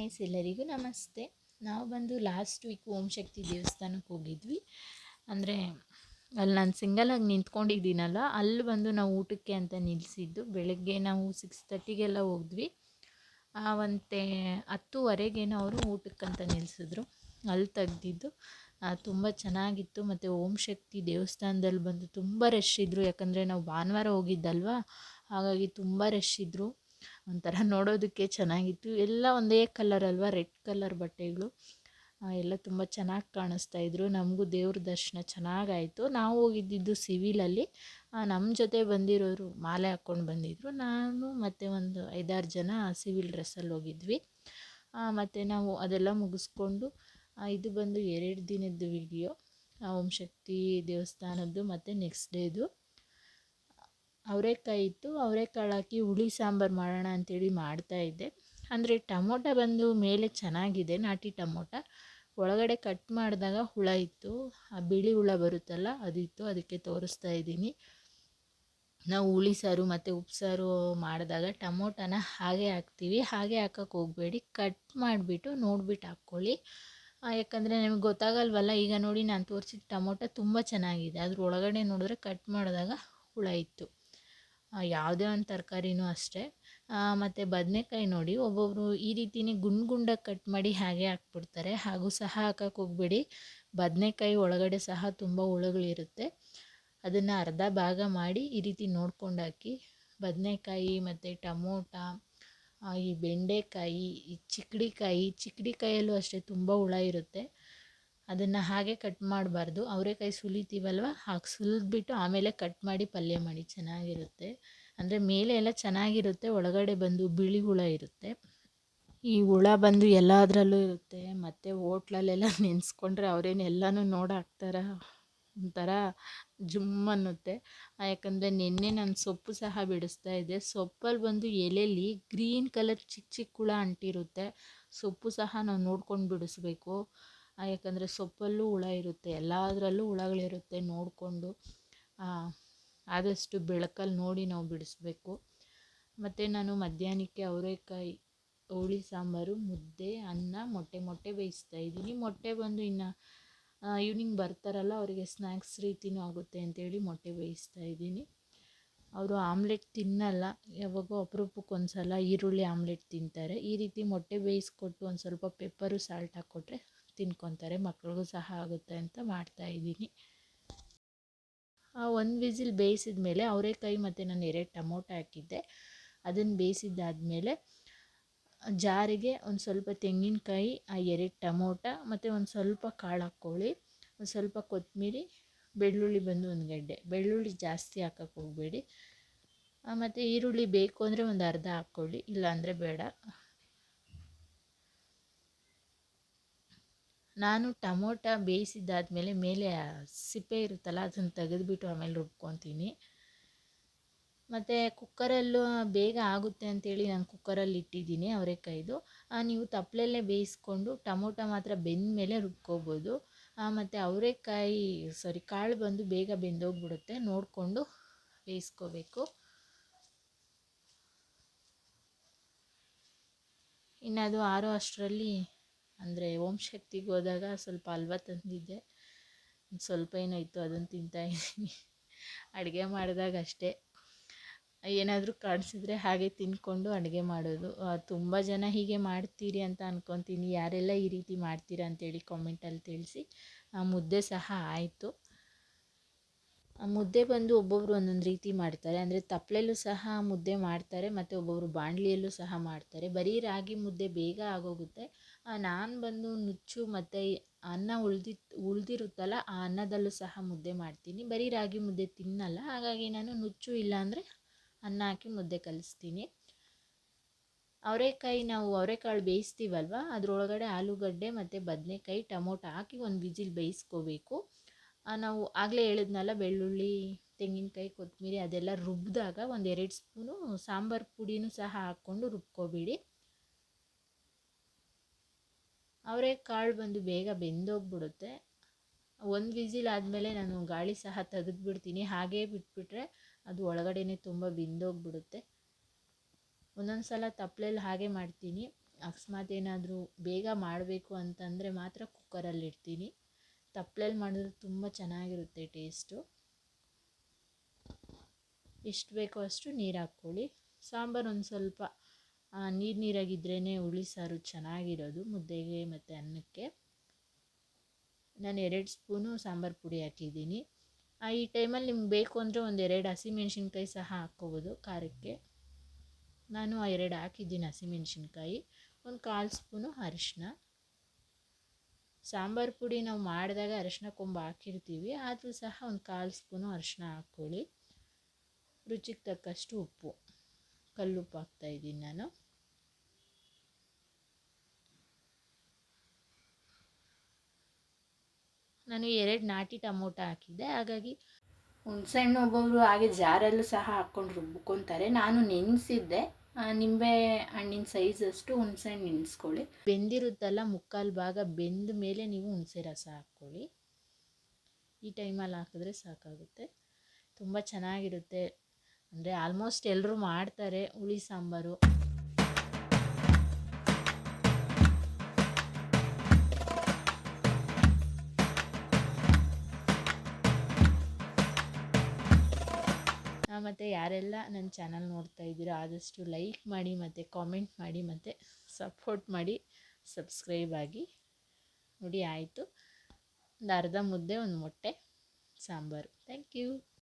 Guys ಎಲ್ಲರಿಗೂ ನಮಸ್ತೆ. ನಾವು ಬಂದು ಲಾಸ್ಟ್ ವೀಕ್ ಓಂ ಶಕ್ತಿ ದೇವಸ್ಥಾನಕ್ಕೆ ಹೋಗಿದ್ವಿ. ಅಂದರೆ ಅಲ್ಲಿ ನಾನು ಸಿಂಗಲಾಗಿ ನಿಂತ್ಕೊಂಡಿದ್ದೀನಲ್ಲ, ಅಲ್ಲಿ ಬಂದು ನಾವು ಊಟಕ್ಕೆ ಅಂತ ನಿಲ್ಲಿಸಿದ್ದು ಬೆಳಗ್ಗೆ ನಾವು ಸಿಕ್ಸ್ ತರ್ಟಿಗೆಲ್ಲ ಹೋದ್ವಿ. ಒಂದು ಹತ್ತುವರೆಗೇನೋ ಅವರು ಊಟಕ್ಕಂತ ನಿಲ್ಲಿಸಿದ್ರು ಅಲ್ಲಿ ತೆಗ್ದಿದ್ದು. ತುಂಬ ಚೆನ್ನಾಗಿತ್ತು. ಮತ್ತು ಓಂ ಶಕ್ತಿ ದೇವಸ್ಥಾನದಲ್ಲಿ ಬಂದು ತುಂಬ ರಶ್ ಇದ್ದರು ಯಾಕಂದರೆ ನಾವು ಭಾನುವಾರ ಹೋಗಿದ್ದಲ್ವಾ? ಹಾಗಾಗಿ ತುಂಬ ರಶ್ ಇದ್ದರು ಒಂಥರ ನೋಡೋದಕ್ಕೆ ಚೆನ್ನಾಗಿತ್ತು. ಎಲ್ಲ ಒಂದೇ ಕಲರ್ ಅಲ್ವಾ? ರೆಡ್ ಕಲರ್ ಬಟ್ಟೆಗಳು. ಎಲ್ಲ ತುಂಬ ಚೆನ್ನಾಗಿ ಕಾಣಿಸ್ತಾ ಇದ್ರು. ನಮಗೂ ದೇವ್ರ ದರ್ಶನ ಚೆನ್ನಾಗಾಯಿತು. ನಾವು ಹೋಗಿದ್ದಿದ್ದು ಸಿವಿಲಲ್ಲಿ. ನಮ್ಮ ಜೊತೆ ಬಂದಿರೋರು ಮಾಲೆ ಹಾಕ್ಕೊಂಡು ಬಂದಿದ್ದರು ನಾನು ಮತ್ತು ಒಂದು ಐದಾರು ಜನ ಸಿವಿಲ್ ಡ್ರೆಸ್ಸಲ್ಲಿ ಹೋಗಿದ್ವಿ. ಮತ್ತು ನಾವು ಅದೆಲ್ಲ ಮುಗಿಸ್ಕೊಂಡು ಇದು ಬಂದು ಎರಡು ದಿನದ್ದು ವಿಡಿಯೋ ಓಂ ಶಕ್ತಿ ದೇವಸ್ಥಾನದ್ದು ಮತ್ತು ನೆಕ್ಸ್ಟ್ ಡೇದು ಅವರೆಕಾಯಿ ಇತ್ತು ಅವರೆಕಾಳು ಹಾಕಿ ಹುಳಿ ಸಾಂಬಾರು ಮಾಡೋಣ ಅಂತೇಳಿ ಮಾಡ್ತಾಯಿದ್ದೆ ಅಂದರೆ ಟಮೋಟ ಬಂದು ಮೇಲೆ ಚೆನ್ನಾಗಿದೆ, ನಾಟಿ ಟಮೋಟ. ಒಳಗಡೆ ಕಟ್ ಮಾಡಿದಾಗ ಹುಳ ಇತ್ತು, ಆ ಬಿಳಿ ಹುಳ ಬರುತ್ತಲ್ಲ ಅದಿತ್ತು, ಅದಕ್ಕೆ ತೋರಿಸ್ತಾ ಇದ್ದೀನಿ. ನಾವು ಹುಳಿ ಸಾರು ಮತ್ತು ಉಪ್ಸಾರು ಮಾಡಿದಾಗ ಟಮೋಟನ ಹಾಗೆ ಹಾಕ್ತೀವಿ. ಹಾಗೆ ಹಾಕೋಕ್ಕೆ ಹೋಗಬೇಡಿ ಕಟ್ ಮಾಡಿಬಿಟ್ಟು ನೋಡ್ಬಿಟ್ಟು ಹಾಕ್ಕೊಳ್ಳಿ. ಯಾಕಂದರೆ ನಿಮ್ಗೆ ಗೊತ್ತಾಗಲ್ವಲ್ಲ, ಈಗ ನೋಡಿ ನಾನು ತೋರಿಸಿದ ಟಮೋಟ ತುಂಬ ಚೆನ್ನಾಗಿದೆ. ಅದ್ರ ಒಳಗಡೆ ನೋಡಿದ್ರೆ ಕಟ್ ಮಾಡಿದಾಗ ಹುಳ ಇತ್ತು. ಯಾವುದೇ ಒಂದು ತರಕಾರಿನೂ ಅಷ್ಟೇ. ಮತ್ತು ಬದನೆಕಾಯಿ ನೋಡಿ ಒಬ್ಬೊಬ್ಬರು ಈ ರೀತಿಯೇ ಗುಂಡು ಕಟ್ ಮಾಡಿ ಹಾಗೆ ಹಾಕ್ಬಿಡ್ತಾರೆ. ಹಾಗೂ ಸಹ ಹಾಕಕ್ಕೆ ಹೋಗಬೇಡಿ. ಬದನೆಕಾಯಿ ಒಳಗಡೆ ಸಹ ತುಂಬ ಹುಳುಗಳಿರುತ್ತೆ ಅದನ್ನು ಅರ್ಧ ಭಾಗ ಮಾಡಿ ಈ ರೀತಿ ನೋಡ್ಕೊಂಡು ಹಾಕಿ ಬದನೆಕಾಯಿ ಮತ್ತು ಟಮೋಟ ಈ ಬೆಂಡೆಕಾಯಿ, ಈ ಚಿಕ್ಕಡಿಕಾಯಿ ಚಿಕ್ಕಡಿಕಾಯಲ್ಲೂ ಅಷ್ಟೇ ತುಂಬ ಹುಳ ಇರುತ್ತೆ. ಅದನ್ನು ಹಾಗೆ ಕಟ್ ಮಾಡಬಾರ್ದು. ಅವರೆಕಾಯಿ ಸುಲಿತೀವಲ್ವ? ಹಾಗೆ ಸುಲಿದ್ಬಿಟ್ಟು ಆಮೇಲೆ ಕಟ್ ಮಾಡಿ ಪಲ್ಯ ಮಾಡಿ, ಚೆನ್ನಾಗಿರುತ್ತೆ. ಅಂದರೆ ಮೇಲೆ ಎಲ್ಲ ಚೆನ್ನಾಗಿರುತ್ತೆ, ಒಳಗಡೆ ಬಂದು ಬಿಳಿ ಹುಳ ಇರುತ್ತೆ. ಈ ಹುಳ ಬಂದು ಎಲ್ಲದರಲ್ಲೂ ಇರುತ್ತೆ. ಮತ್ತು ಹೋಟ್ಲಲ್ಲೆಲ್ಲ ನೆನೆಸ್ಕೊಂಡ್ರೆ ಅವ್ರೇನು ಎಲ್ಲನೂ ನೋಡಾಕ್ತಾರ? ಒಂಥರ ಜುಮ್ ಅನ್ನುತ್ತೆ. ಯಾಕಂದರೆ ನಿನ್ನೆ ನಾನು ಸೊಪ್ಪು ಸಹ ಬಿಡಿಸ್ತಾ ಇದ್ದೆ. ಸೊಪ್ಪಲ್ಲಿ ಬಂದು ಎಲೆಯಲ್ಲಿ ಗ್ರೀನ್ ಕಲರ್ ಚಿಕ್ಕ ಚಿಕ್ಕ ಹುಳ ಅಂಟಿರುತ್ತೆ. ಸೊಪ್ಪು ಸಹ ನಾವು ನೋಡ್ಕೊಂಡು ಬಿಡಿಸ್ಬೇಕು. ಯಾಕಂದರೆ ಸೊಪ್ಪಲ್ಲೂ ಹುಳ ಇರುತ್ತೆ, ಎಲ್ಲದರಲ್ಲೂ ಹುಳಗಳಿರುತ್ತೆ ನೋಡಿಕೊಂಡು ಆದಷ್ಟು ಬೆಳಕಲ್ಲಿ ನೋಡಿ ನಾವು ಬಿಡಿಸ್ಬೇಕು. ಮತ್ತು ನಾನು ಮಧ್ಯಾಹ್ನಕ್ಕೆ ಅವರೇಕಾಯಿ, ಹುಳಿ ಸಾಂಬಾರು, ಮುದ್ದೆ, ಅನ್ನ, ಮೊಟ್ಟೆ ಮೊಟ್ಟೆ ಬೇಯಿಸ್ತಾ ಇದ್ದೀನಿ. ಮೊಟ್ಟೆ ಬಂದು ಇನ್ನು ಈವ್ನಿಂಗ್ ಬರ್ತಾರಲ್ಲ, ಅವರಿಗೆ ಸ್ನ್ಯಾಕ್ಸ್ ರೀತಿಯೂ ಆಗುತ್ತೆ ಅಂತೇಳಿ ಮೊಟ್ಟೆ ಬೇಯಿಸ್ತಾ ಇದ್ದೀನಿ. ಅವರು ಆಮ್ಲೆಟ್ ತಿನ್ನಲ್ಲ, ಯಾವಾಗೋ ಅಪರೂಪಕ್ಕೆ ಒಂದು ಸಲ ಈರುಳ್ಳಿ ಆಮ್ಲೆಟ್ ತಿಂತಾರೆ. ಈ ರೀತಿ ಮೊಟ್ಟೆ ಬೇಯಿಸ್ಕೊಟ್ಟು ಒಂದು ಸ್ವಲ್ಪ ಪೆಪ್ಪರು ಸಾಲ್ಟ್ ಹಾಕ್ಕೊಟ್ರೆ ತಿನ್ಕೊತಾರೆ, ಮಕ್ಳಿಗೂ ಸಹ ಆಗುತ್ತೆ ಅಂತ ಮಾಡ್ತಾಯಿದ್ದೀನಿ ಒಂದು ವಿಸಿಲ್ ಬೇಯಿಸಿದ ಮೇಲೆ ಅವರೇಕಾಯಿ ಮತ್ತು ನಾನು ಎರಡು ಟೊಮೊಟೊ ಹಾಕಿದ್ದೆ. ಅದನ್ನು ಬೇಯಿಸಿದ್ದಾದಮೇಲೆ ಜಾರಿಗೆ ಒಂದು ಸ್ವಲ್ಪ ತೆಂಗಿನಕಾಯಿ, ಆ ಎರಡು ಟೊಮೊಟ ಮತ್ತು ಒಂದು ಸ್ವಲ್ಪ ಕಾಳು ಹಾಕ್ಕೊಳ್ಳಿ ಒಂದು ಸ್ವಲ್ಪ ಕೊತ್ತಂಬರಿ ಬೆಳ್ಳುಳ್ಳಿ ಬಂದು ಒಂದು ಗಡ್ಡೆ. ಬೆಳ್ಳುಳ್ಳಿ ಜಾಸ್ತಿ ಹಾಕಕ್ಕೆ ಹೋಗಬೇಡಿ. ಮತ್ತು ಈರುಳ್ಳಿ ಬೇಕು ಅಂದರೆ ಒಂದು ಅರ್ಧ ಹಾಕ್ಕೊಳ್ಳಿ, ಇಲ್ಲಾಂದರೆ ಬೇಡ. ನಾನು ಟಮೋಟ ಬೇಯಿಸಿದ್ದಾದ್ಮೇಲೆ ಮೇಲೆ ಸಿಪ್ಪೆ ಇರುತ್ತಲ್ಲ, ಅದನ್ನು ತೆಗೆದುಬಿಟ್ಟು ಆಮೇಲೆ ರುಬ್ಕೊತೀನಿ. ಮತ್ತು ಕುಕ್ಕರಲ್ಲೂ ಬೇಗ ಆಗುತ್ತೆ ಅಂತೇಳಿ ನಾನು ಕುಕ್ಕರಲ್ಲಿ ಇಟ್ಟಿದ್ದೀನಿ ಅವರೆಕಾಯ್ದು. ನೀವು ತಪ್ಪಲಲ್ಲೇ ಬೇಯಿಸ್ಕೊಂಡು ಟಮೋಟ ಮಾತ್ರ ಬೆಂದ ಮೇಲೆ ರುಬ್ಕೋಬೋದು ಮತ್ತು ಅವರೆಕಾಯಿ, ಸಾರಿ, ಕಾಳು ಬಂದು ಬೇಗ ಬೆಂದೋಗ್ಬಿಡುತ್ತೆ. ನೋಡಿಕೊಂಡು ಬೇಯಿಸ್ಕೋಬೇಕು. ಇನ್ನು ಅದು ಆರೋ ಅಷ್ಟರಲ್ಲಿ ಅಂದರೆ ಓಂ ಶಕ್ತಿಗೆ ಹೋದಾಗ ಸ್ವಲ್ಪ ಹಲ್ವ ತಂದಿದ್ದೆ. ಸ್ವಲ್ಪ ಏನೋ ಇತ್ತು ಅದನ್ನು ತಿಂತಾಯಿದ್ದೀನಿ ಅಡುಗೆ ಮಾಡಿದಾಗ ಅಷ್ಟೇ. ಏನಾದರೂ ಕಾಣಿಸಿದ್ರೆ ಹಾಗೆ ತಿಂದ್ಕೊಂಡು ಅಡುಗೆ ಮಾಡೋದು. ತುಂಬ ಜನ ಹೀಗೆ ಮಾಡ್ತೀರಿ ಅಂತ ಅಂದ್ಕೊತೀನಿ ಯಾರೆಲ್ಲ ಈ ರೀತಿ ಮಾಡ್ತೀರಾ ಅಂತೇಳಿ ಕಾಮೆಂಟಲ್ಲಿ ತಿಳಿಸಿ. ಆ, ಮುದ್ದೆ ಸಹ ಆಯಿತು. ಮುದ್ದೆ ಬಂದು ಒಬ್ಬೊಬ್ಬರು ಒಂದೊಂದು ರೀತಿ ಮಾಡ್ತಾರೆ. ಅಂದರೆ ತಪ್ಪಲೆಲ್ಲೂ ಸಹ ಮುದ್ದೆ ಮಾಡ್ತಾರೆ, ಮತ್ತು ಒಬ್ಬೊಬ್ಬರು ಬಾಣಲಿಯಲ್ಲೂ ಸಹ ಮಾಡ್ತಾರೆ. ಬರೀ ರಾಗಿ ಮುದ್ದೆ ಬೇಗ ಆಗೋಗುತ್ತೆ. ನಾನು ಬಂದು ನುಚ್ಚು ಮತ್ತು ಅನ್ನ ಉಳ್ದಿತ್ತು ಉಳಿದಿರುತ್ತಲ್ಲ ಆ ಅನ್ನದಲ್ಲೂ ಸಹ ಮುದ್ದೆ ಮಾಡ್ತೀನಿ. ಬರೀ ರಾಗಿ ಮುದ್ದೆ ತಿನ್ನಲ್ಲ. ಹಾಗಾಗಿ ನಾನು ನುಚ್ಚು ಇಲ್ಲಾಂದರೆ ಅನ್ನ ಹಾಕಿ ಮುದ್ದೆ ಕಲಿಸ್ತೀನಿ. ಅವರೆಕಾಯಿ ನಾವು ಅವರೆಕಾಳು ಬೇಯಿಸ್ತೀವಲ್ವ? ಅದರೊಳಗಡೆ ಆಲೂಗಡ್ಡೆ ಮತ್ತು ಬದನೆಕಾಯಿ, ಟೊಮೊಟೊ ಹಾಕಿ ಒಂದು ವಿಜಿಲ್ ಬೇಯಿಸ್ಕೋಬೇಕು. ನಾವು ಆಗಲೇ ಹೇಳಿದ್ನಲ್ಲ ಬೆಳ್ಳುಳ್ಳಿ, ತೆಂಗಿನಕಾಯಿ, ಕೊತ್ತಂಬರಿ ಅದೆಲ್ಲ ರುಬ್ಬಿದಾಗ ಒಂದು ಎರಡು ಸ್ಪೂನು ಸಾಂಬಾರು ಪುಡಿನೂ ಸಹ ಹಾಕ್ಕೊಂಡು ರುಬ್ಕೋಬೇಡಿ. ಅವರೆಕಾಳು ಬಂದು ಬೇಗ ಬೆಂದೋಗ್ಬಿಡುತ್ತೆ. ಒಂದು ವಿಸಿಲ್ ಆದಮೇಲೆ ನಾನು ಗಾಳಿ ಸಹ ತೆಗೆದ್ಬಿಡ್ತೀನಿ. ಹಾಗೇ ಬಿಟ್ಬಿಟ್ರೆ ಅದು ಒಳಗಡೆ ತುಂಬ ಬೆಂದೋಗ್ಬಿಡುತ್ತೆ. ಒಂದೊಂದು ಸಲ ತಪ್ಪಲೆಲ್ಲಿ ಹಾಗೆ ಮಾಡ್ತೀನಿ. ಅಕಸ್ಮಾತ್ ಏನಾದರೂ ಬೇಗ ಮಾಡಬೇಕು ಅಂತಂದರೆ ಮಾತ್ರ ಕುಕ್ಕರಲ್ಲಿ ಇಡ್ತೀನಿ ತಪ್ಪಲೆಯಲ್ಲಿ ಮಾಡಿದ್ರೆ ತುಂಬ ಚೆನ್ನಾಗಿರುತ್ತೆ ಟೇಸ್ಟು. ಎಷ್ಟು ಬೇಕೋ ಅಷ್ಟು ನೀರು ಹಾಕ್ಕೊಳ್ಳಿ. ಸಾಂಬಾರು ಒಂದು ಸ್ವಲ್ಪ ನೀರು ನೀರಾಗಿದ್ರೇ ಹುಳಿ ಸಾರು ಚೆನ್ನಾಗಿರೋದು, ಮುದ್ದೆಗೆ ಮತ್ತು ಅನ್ನಕ್ಕೆ. ನಾನು ಎರಡು ಸ್ಪೂನು ಸಾಂಬಾರು ಪುಡಿ ಹಾಕಿದ್ದೀನಿ. ಈ ಟೈಮಲ್ಲಿ ನಿಮ್ಗೆ ಬೇಕು ಅಂದರೆ ಒಂದು ಎರಡು ಹಸಿಮೆಣ್ಸಿನ್ಕಾಯಿ ಸಹ ಹಾಕ್ಕೋಬೋದು ಖಾರಕ್ಕೆ. ನಾನು ಆ ಎರಡು ಹಾಕಿದ್ದೀನಿ ಹಸಿಮೆಣ್ಸಿನ್ಕಾಯಿ. ಒಂದು ಕಾಲು ಸ್ಪೂನು ಅರಿಶಿನ. ಸಾಂಬಾರು ಪುಡಿ ನಾವು ಮಾಡಿದಾಗ ಅರಿಶಿನ ಕೊಂಬು ಹಾಕಿರ್ತೀವಿ, ಆದರೂ ಸಹ ಒಂದು ಕಾಲು ಸ್ಪೂನು ಅರಿಶಿನ ಹಾಕ್ಕೊಳ್ಳಿ. ರುಚಿಗೆ ತಕ್ಕಷ್ಟು ಉಪ್ಪು. ಕಲ್ಲುಪ್ಪು ಹಾಕ್ತಾಯಿದ್ದೀನಿ ನಾನು. ನಾನು ಎರಡು ನಾಟಿ ಟೊಮೊಟೊ ಹಾಕಿದ್ದೆ. ಹಾಗಾಗಿ ಹುಣಸೆಹಣ್ಣು ಒಬ್ಬೊಬ್ಬರು ಹಾಗೆ ಜಾರಲ್ಲೂ ಸಹ ಹಾಕ್ಕೊಂಡು ರುಬ್ಕೊತಾರೆ. ನಾನು ನೆನೆಸಿದ್ದೆ. ನಿಂಬೆ ಹಣ್ಣಿನ ಸೈಜಷ್ಟು ಹುಣಸೆಹಣ್ಣು ನೆನೆಸ್ಕೊಳ್ಳಿ. ಬೆಂದಿರುತ್ತಲ್ಲ ಮುಕ್ಕಾಲು ಭಾಗ ಬೆಂದ ಮೇಲೆ ನೀವು ಹುಣಸೆ ರಸ ಹಾಕ್ಕೊಳ್ಳಿ. ಈ ಟೈಮಲ್ಲಿ ಹಾಕಿದ್ರೆ ಸಾಕಾಗುತ್ತೆ. ತುಂಬ ಚೆನ್ನಾಗಿರುತ್ತೆ. ಅಂದರೆ ಆಲ್ಮೋಸ್ಟ್ ಎಲ್ಲರೂ ಮಾಡ್ತಾರೆ. ಹುಳಿ ಸಾಂಬಾರು. ಮತ್ತು ಯಾರೆಲ್ಲ ನನ್ನ ಚಾನಲ್ ನೋಡ್ತಾ ಇದ್ದೀರೋ ಆದಷ್ಟು ಲೈಕ್ ಮಾಡಿ ಮತ್ತು ಕಾಮೆಂಟ್ ಮಾಡಿ ಮತ್ತು ಸಪೋರ್ಟ್ ಮಾಡಿ ಸಬ್ಸ್ಕ್ರೈಬ್ ಆಗಿ. ನೋಡಿ, ಆಯಿತು. ಒಂದು ಅರ್ಧ ಮುದ್ದೆ, ಒಂದು ಮೊಟ್ಟೆ, ಸಾಂಬಾರು. Thank you